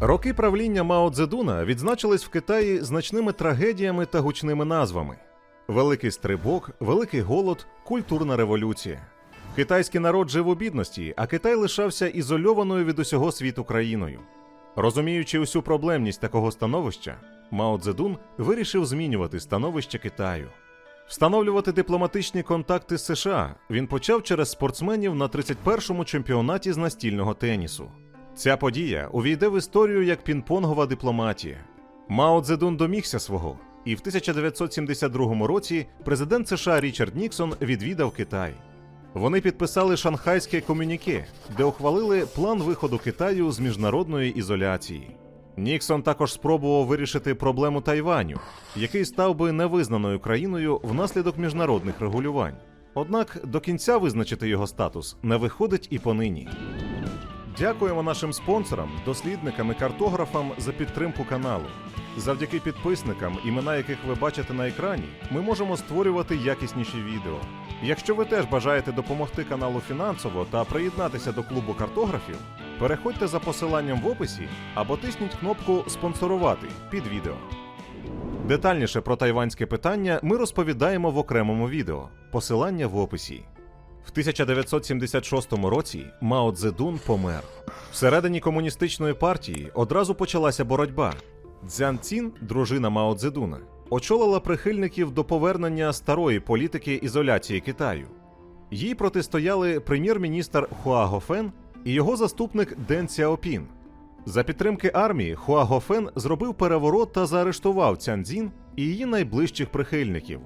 Роки правління Мао Цзедуна відзначились в Китаї значними трагедіями та гучними назвами: Великий стрибок, Великий голод, культурна революція. Китайський народ жив у бідності, а Китай лишався ізольованою від усього світу країною. Розуміючи усю проблемність такого становища, Мао Цзедун вирішив змінювати становище Китаю. Встановлювати дипломатичні контакти з США він почав через спортсменів на 31-му чемпіонаті з настільного тенісу. Ця подія увійде в історію як пінг-понгова дипломатія. Мао Цзедун домігся свого, і в 1972 році президент США Річард Ніксон відвідав Китай. Вони підписали шанхайське комюніке, де ухвалили план виходу Китаю з міжнародної ізоляції. Ніксон також спробував вирішити проблему Тайваню, який став би невизнаною країною внаслідок міжнародних регулювань. Однак до кінця визначити його статус не виходить і понині. Дякуємо нашим спонсорам, дослідникам і картографам за підтримку каналу. Завдяки підписникам, імена яких ви бачите на екрані, ми можемо створювати якісніші відео. Якщо ви теж бажаєте допомогти каналу фінансово та приєднатися до клубу картографів, переходьте за посиланням в описі або тисніть кнопку Спонсорувати під відео. Детальніше про тайванське питання ми розповідаємо в окремому відео. Посилання в описі. В 1976 році Мао Цзедун помер. Всередині комуністичної партії одразу почалася боротьба. Цзян Цін, дружина Мао Цзедуна, очолила прихильників до повернення старої політики ізоляції Китаю. Їй протистояли прем'єр-міністр Хуа Гофен і його заступник Ден Цяопін. За підтримки армії Хуа Гофен зробив переворот та заарештував Цянзін і її найближчих прихильників.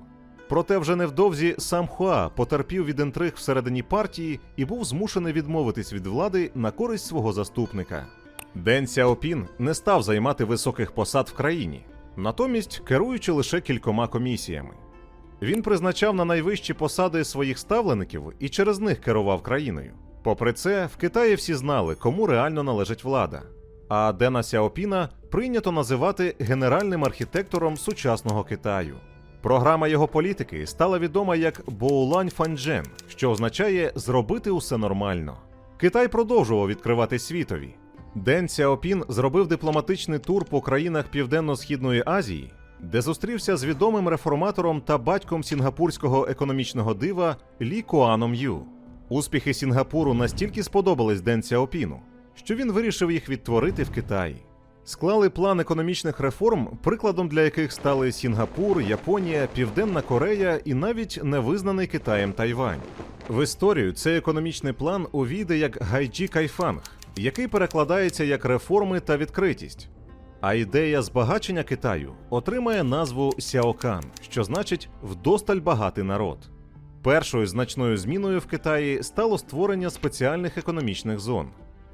Проте вже невдовзі сам Хуа потерпів від інтриг всередині партії і був змушений відмовитись від влади на користь свого заступника. Ден Сяопін не став займати високих посад в країні, натомість керуючи лише кількома комісіями. Він призначав на найвищі посади своїх ставлеників і через них керував країною. Попри це, в Китаї всі знали, кому реально належить влада. А Дена Сяопіна прийнято називати генеральним архітектором сучасного Китаю. Програма його політики стала відома як Боулань Фанджен, що означає зробити усе нормально. Китай продовжував відкривати світові. Ден Сяопін зробив дипломатичний тур по країнах Південно-Східної Азії, де зустрівся з відомим реформатором та батьком сінгапурського економічного дива Лі Куаном Ю. Успіхи Сінгапуру настільки сподобались Ден Сяопіну, що він вирішив їх відтворити в Китаї. Склали план економічних реформ, прикладом для яких стали Сінгапур, Японія, Південна Корея і навіть невизнаний Китаєм Тайвань. В історію цей економічний план увійде як Гайджі Кайфанг, який перекладається як реформи та відкритість. А ідея збагачення Китаю отримає назву Сяокан, що значить вдосталь багатий народ. Першою значною зміною в Китаї стало створення спеціальних економічних зон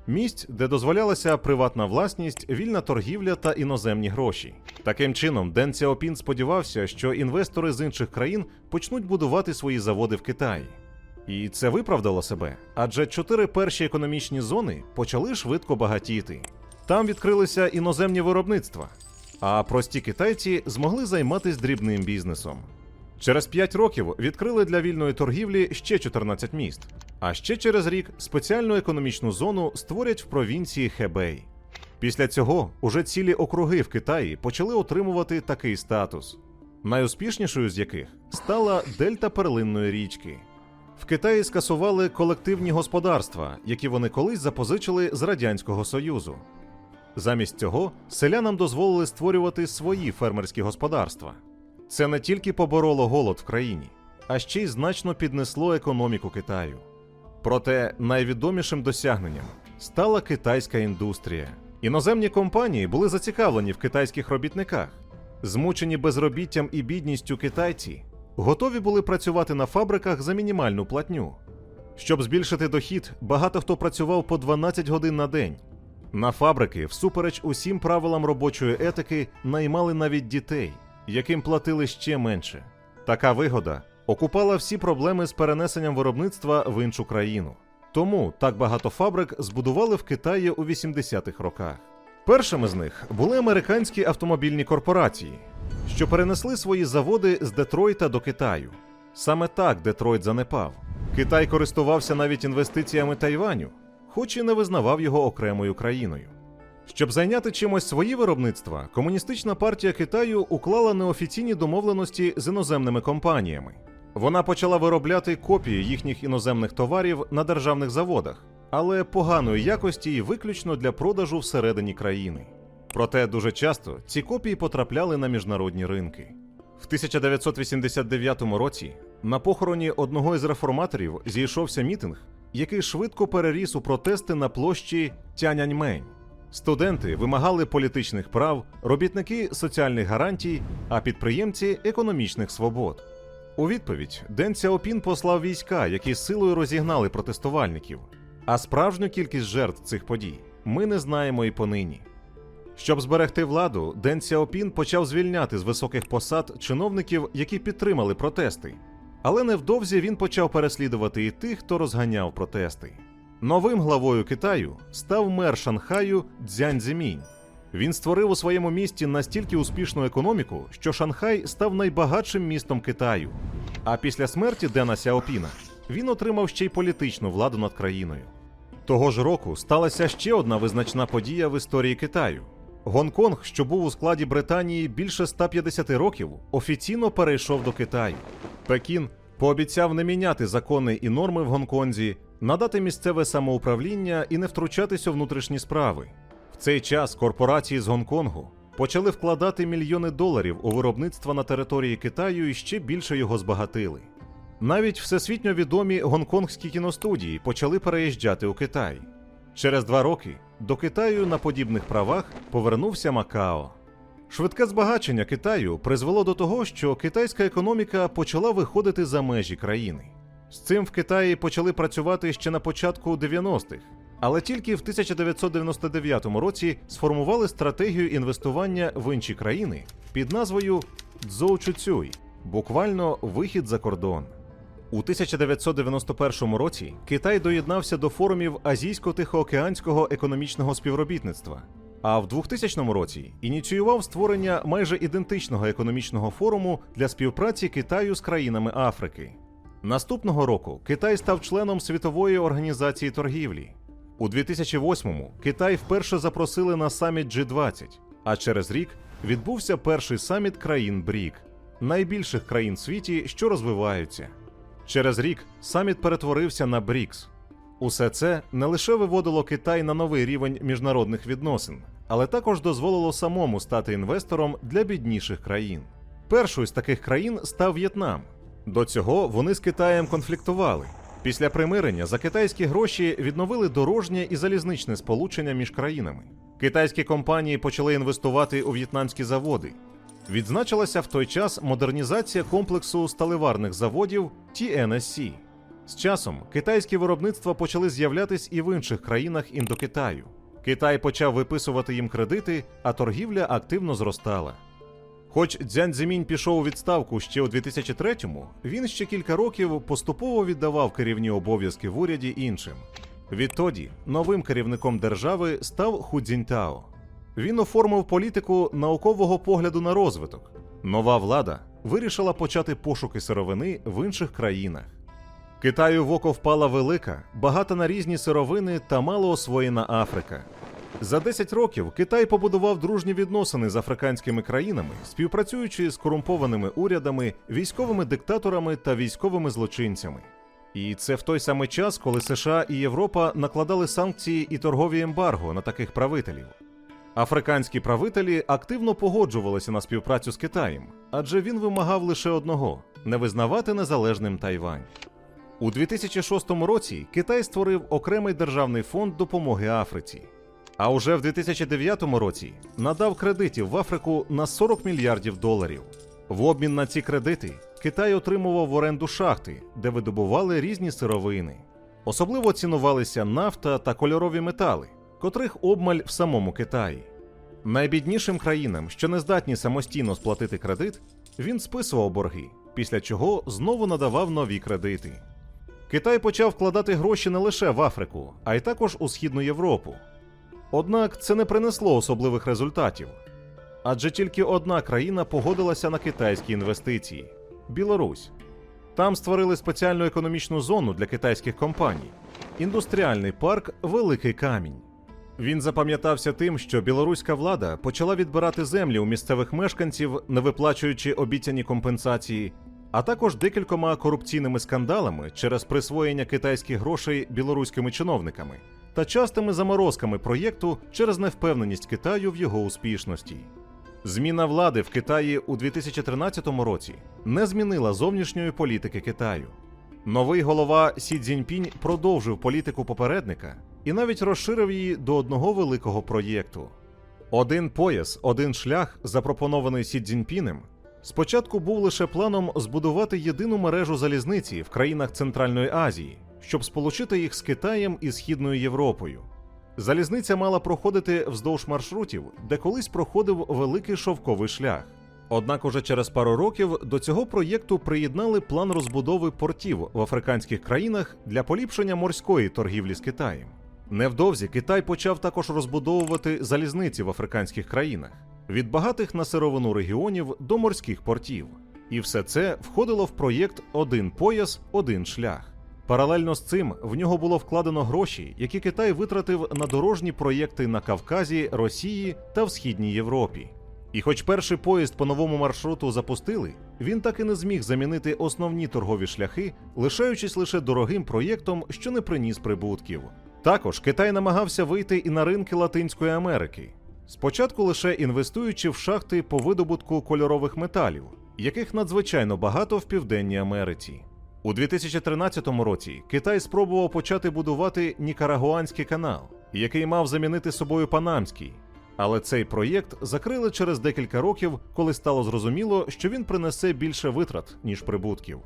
місць, де дозволялася приватна власність, вільна торгівля та іноземні гроші. Таким чином, Ден Цяопін сподівався, що інвестори з інших країн почнуть будувати свої заводи в Китаї. І це виправдало себе, адже чотири перші економічні зони почали швидко багатіти. Там відкрилися іноземні виробництва, а прості китайці змогли займатися дрібним бізнесом. Через 5 років відкрили для вільної торгівлі ще 14 міст, а ще через рік спеціальну економічну зону створять в провінції Хебей. Після цього уже цілі округи в Китаї почали отримувати такий статус, найуспішнішою з яких стала дельта перлинної річки. В Китаї скасували колективні господарства, які вони колись запозичили з Радянського Союзу. Замість цього селянам дозволили створювати свої фермерські господарства. Це не тільки побороло голод в країні, а ще й значно піднесло економіку Китаю. Проте найвідомішим досягненням стала китайська індустрія. Іноземні компанії були зацікавлені в китайських робітниках. Змучені безробіттям і бідністю китайці готові були працювати на фабриках за мінімальну платню. Щоб збільшити дохід, багато хто працював по 12 годин на день. На фабрики, всупереч усім правилам робочої етики, наймали навіть дітей, яким платили ще менше. Така вигода окупала всі проблеми з перенесенням виробництва в іншу країну. Тому так багато фабрик збудували в Китаї у 80-х роках. Першими з них були американські автомобільні корпорації, що перенесли свої заводи з Детройта до Китаю. Саме так Детройт занепав. Китай користувався навіть інвестиціями Тайваню, хоч і не визнавав його окремою країною. Щоб зайняти чимось свої виробництва, комуністична партія Китаю уклала неофіційні домовленості з іноземними компаніями. Вона почала виробляти копії їхніх іноземних товарів на державних заводах, але поганої якості і виключно для продажу всередині країни. Проте дуже часто ці копії потрапляли на міжнародні ринки. В 1989 році на похороні одного із реформаторів зійшовся мітинг, який швидко переріс у протести на площі Тяньаньмень. Студенти вимагали політичних прав, робітники соціальних гарантій, а підприємці економічних свобод. У відповідь Ден Цяопін послав війська, які силою розігнали протестувальників. А справжню кількість жертв цих подій ми не знаємо і понині. Щоб зберегти владу, Ден Сяопін почав звільняти з високих посад чиновників, які підтримали протести. Але невдовзі він почав переслідувати і тих, хто розганяв протести. Новим главою Китаю став мер Шанхаю Цзянь Зімінь. Він створив у своєму місті настільки успішну економіку, що Шанхай став найбагатшим містом Китаю. А після смерті Дена Сяопіна він отримав ще й політичну владу над країною. Того ж року сталася ще одна визначна подія в історії Китаю. Гонконг, що був у складі Британії більше 150 років, офіційно перейшов до Китаю. Пекін пообіцяв не міняти закони і норми в Гонконзі, надати місцеве самоуправління і не втручатися у внутрішні справи. Цей час корпорації з Гонконгу почали вкладати мільйони доларів у виробництво на території Китаю і ще більше його збагатили. Навіть всесвітньо відомі гонконгські кіностудії почали переїжджати у Китай. Через два роки до Китаю на подібних правах повернувся Макао. Швидке збагачення Китаю призвело до того, що китайська економіка почала виходити за межі країни. З цим в Китаї почали працювати ще на початку 90-х, але тільки в 1999 році сформували стратегію інвестування в інші країни під назвою «Цзоучуцюй», буквально вихід за кордон. У 1991 році Китай доєднався до форумів Азійсько-Тихоокеанського економічного співробітництва. А в 2000 році ініціював створення майже ідентичного економічного форуму для співпраці Китаю з країнами Африки. Наступного року Китай став членом Світової організації торгівлі. У 2008-му Китай вперше запросили на саміт G20, а через рік відбувся перший саміт країн БРІК, найбільших країн в світі, що розвиваються. Через рік саміт перетворився на БРІКС. Усе це не лише виводило Китай на новий рівень міжнародних відносин, але також дозволило самому стати інвестором для бідніших країн. Першою з таких країн став В'єтнам. До цього вони з Китаєм конфліктували. Після примирення за китайські гроші відновили дорожнє і залізничне сполучення між країнами. Китайські компанії почали інвестувати у в'єтнамські заводи. Відзначилася в той час модернізація комплексу сталеварних заводів TNSC. З часом китайські виробництва почали з'являтись і в інших країнах Індокитаю. Китай почав виписувати їм кредити, а торгівля активно зростала. Хоч Цзянь Цзімінь пішов у відставку ще у 2003-му, він ще кілька років поступово віддавав керівні обов'язки в уряді іншим. Відтоді новим керівником держави став Ху Цзіньтао. Він оформив політику наукового погляду на розвиток. Нова влада вирішила почати пошуки сировини в інших країнах. Китаю в око впала велика, багата на різні сировини та мало освоєна Африка. За 10 років Китай побудував дружні відносини з африканськими країнами, співпрацюючи з корумпованими урядами, військовими диктаторами та військовими злочинцями. І це в той самий час, коли США і Європа накладали санкції і торгові ембарго на таких правителів. Африканські правителі активно погоджувалися на співпрацю з Китаєм, адже він вимагав лише одного не визнавати незалежним Тайвань. У 2006 році Китай створив окремий державний фонд допомоги Африці. А уже в 2009 році надав кредитів в Африку на 40 мільярдів доларів. В обмін на ці кредити Китай отримував в оренду шахти, де видобували різні сировини. Особливо цінувалися нафта та кольорові метали, котрих обмаль в самому Китаї. Найбіднішим країнам, що не здатні самостійно сплатити кредит, він списував борги, після чого знову надавав нові кредити. Китай почав вкладати гроші не лише в Африку, а й також у Східну Європу. Однак це не принесло особливих результатів. Адже тільки одна країна погодилася на китайські інвестиції Білорусь. Там створили спеціальну економічну зону для китайських компаній індустріальний парк Великий Камінь. Він запам'ятався тим, що білоруська влада почала відбирати землі у місцевих мешканців, не виплачуючи обіцяні компенсації, а також декількома корупційними скандалами через присвоєння китайських грошей білоруськими чиновниками та частими заморозками проєкту через невпевненість Китаю в його успішності. Зміна влади в Китаї у 2013 році не змінила зовнішньої політики Китаю. Новий голова Сі Цзіньпінь продовжив політику попередника і навіть розширив її до одного великого проєкту. Один пояс, один шлях, запропонований Сі Цзіньпінем, спочатку був лише планом збудувати єдину мережу залізниці в країнах Центральної Азії, щоб сполучити їх з Китаєм і Східною Європою. Залізниця мала проходити вздовж маршрутів, де колись проходив великий шовковий шлях. Однак уже через пару років до цього проєкту приєднали план розбудови портів в африканських країнах для поліпшення морської торгівлі з Китаєм. Невдовзі Китай почав також розбудовувати залізниці в африканських країнах від багатих на сировину регіонів до морських портів. І все це входило в проєкт Один пояс, один шлях. Паралельно з цим в нього було вкладено гроші, які Китай витратив на дорожні проєкти на Кавказі, Росії та в Східній Європі. І хоч перший поїзд по новому маршруту запустили, він так і не зміг замінити основні торгові шляхи, лишаючись лише дорогим проєктом, що не приніс прибутків. Також Китай намагався вийти і на ринки Латинської Америки, спочатку лише інвестуючи в шахти по видобутку кольорових металів, яких надзвичайно багато в Південній Америці. У 2013 році Китай спробував почати будувати Нікарагуанський канал, який мав замінити собою Панамський. Але цей проєкт закрили через декілька років, коли стало зрозуміло, що він принесе більше витрат, ніж прибутків.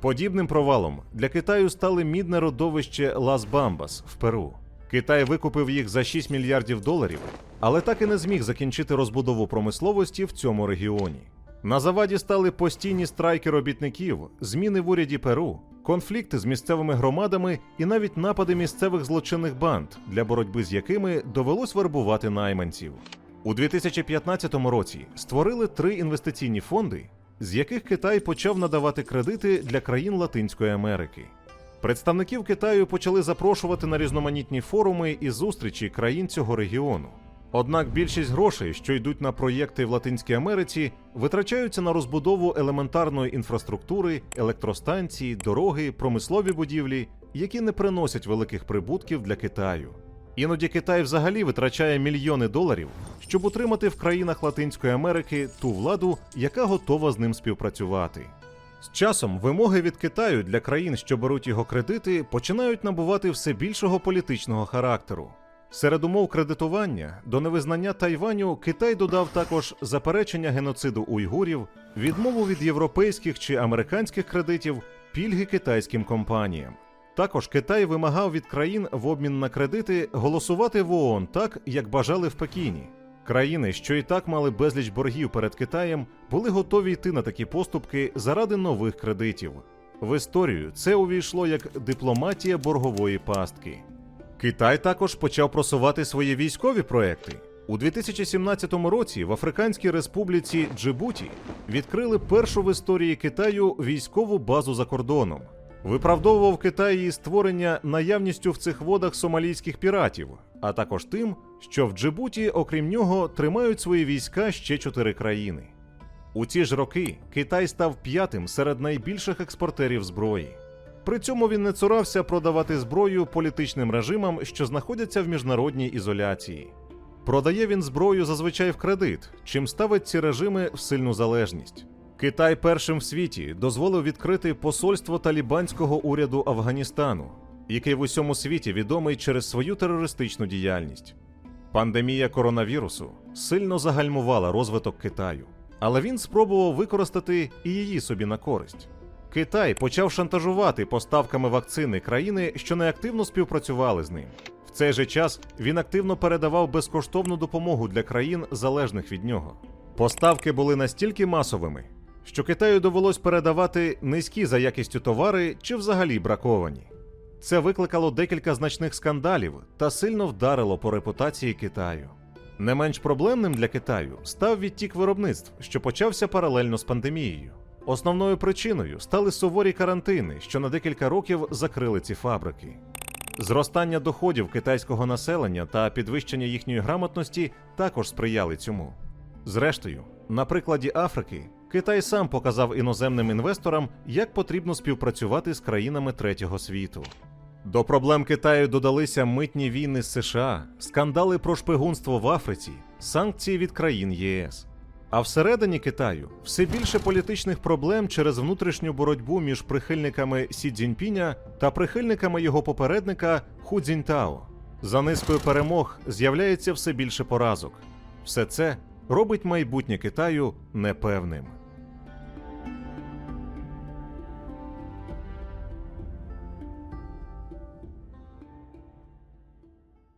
Подібним провалом для Китаю стали мідне родовище Лас Бамбас в Перу. Китай викупив їх за 6 мільярдів доларів, але так і не зміг закінчити розбудову промисловості в цьому регіоні. На заваді стали постійні страйки робітників, зміни в уряді Перу, конфлікти з місцевими громадами і навіть напади місцевих злочинних банд, для боротьби з якими довелось вербувати найманців. У 2015 році створили три інвестиційні фонди, з яких Китай почав надавати кредити для країн Латинської Америки. Представників Китаю почали запрошувати на різноманітні форуми і зустрічі країн цього регіону. Однак більшість грошей, що йдуть на проєкти в Латинській Америці, витрачаються на розбудову елементарної інфраструктури, електростанції, дороги, промислові будівлі, які не приносять великих прибутків для Китаю. Іноді Китай взагалі витрачає мільйони доларів, щоб утримати в країнах Латинської Америки ту владу, яка готова з ним співпрацювати. З часом вимоги від Китаю для країн, що беруть його кредити, починають набувати все більшого політичного характеру. Серед умов кредитування до невизнання Тайваню Китай додав також заперечення геноциду уйгурів, відмову від європейських чи американських кредитів, пільги китайським компаніям. Також Китай вимагав від країн в обмін на кредити голосувати в ООН так, як бажали в Пекіні. Країни, що і так мали безліч боргів перед Китаєм, були готові йти на такі поступки заради нових кредитів. В історію це увійшло як дипломатія боргової пастки. Китай також почав просувати свої військові проекти. У 2017 році в Африканській республіці Джибуті відкрили першу в історії Китаю військову базу за кордоном. Виправдовував Китай її створення наявністю в цих водах сомалійських піратів, а також тим, що в Джибуті, окрім нього, тримають свої війська ще чотири країни. У ці ж роки Китай став п'ятим серед найбільших експортерів зброї. При цьому він не цурався продавати зброю політичним режимам, що знаходяться в міжнародній ізоляції. Продає він зброю зазвичай в кредит, чим ставить ці режими в сильну залежність. Китай першим в світі дозволив відкрити посольство талібанського уряду Афганістану, який в усьому світі відомий через свою терористичну діяльність. Пандемія коронавірусу сильно загальмувала розвиток Китаю, але він спробував використати і її собі на користь. Китай почав шантажувати поставками вакцини країни, що неактивно співпрацювали з ним. В цей же час він активно передавав безкоштовну допомогу для країн, залежних від нього. Поставки були настільки масовими, що Китаю довелось передавати низькі за якістю товари чи взагалі браковані. Це викликало декілька значних скандалів та сильно вдарило по репутації Китаю. Не менш проблемним для Китаю став відтік виробництв, що почався паралельно з пандемією. Основною причиною стали суворі карантини, що на декілька років закрили ці фабрики. Зростання доходів китайського населення та підвищення їхньої грамотності також сприяли цьому. Зрештою, на прикладі Африки, Китай сам показав іноземним інвесторам, як потрібно співпрацювати з країнами третього світу. До проблем Китаю додалися митні війни з США, скандали про шпигунство в Африці, санкції від країн ЄС. А всередині Китаю все більше політичних проблем через внутрішню боротьбу між прихильниками Сі Цзіньпіня та прихильниками його попередника Ху Цзіньтао. За низкою перемог з'являється все більше поразок. Все це робить майбутнє Китаю непевним.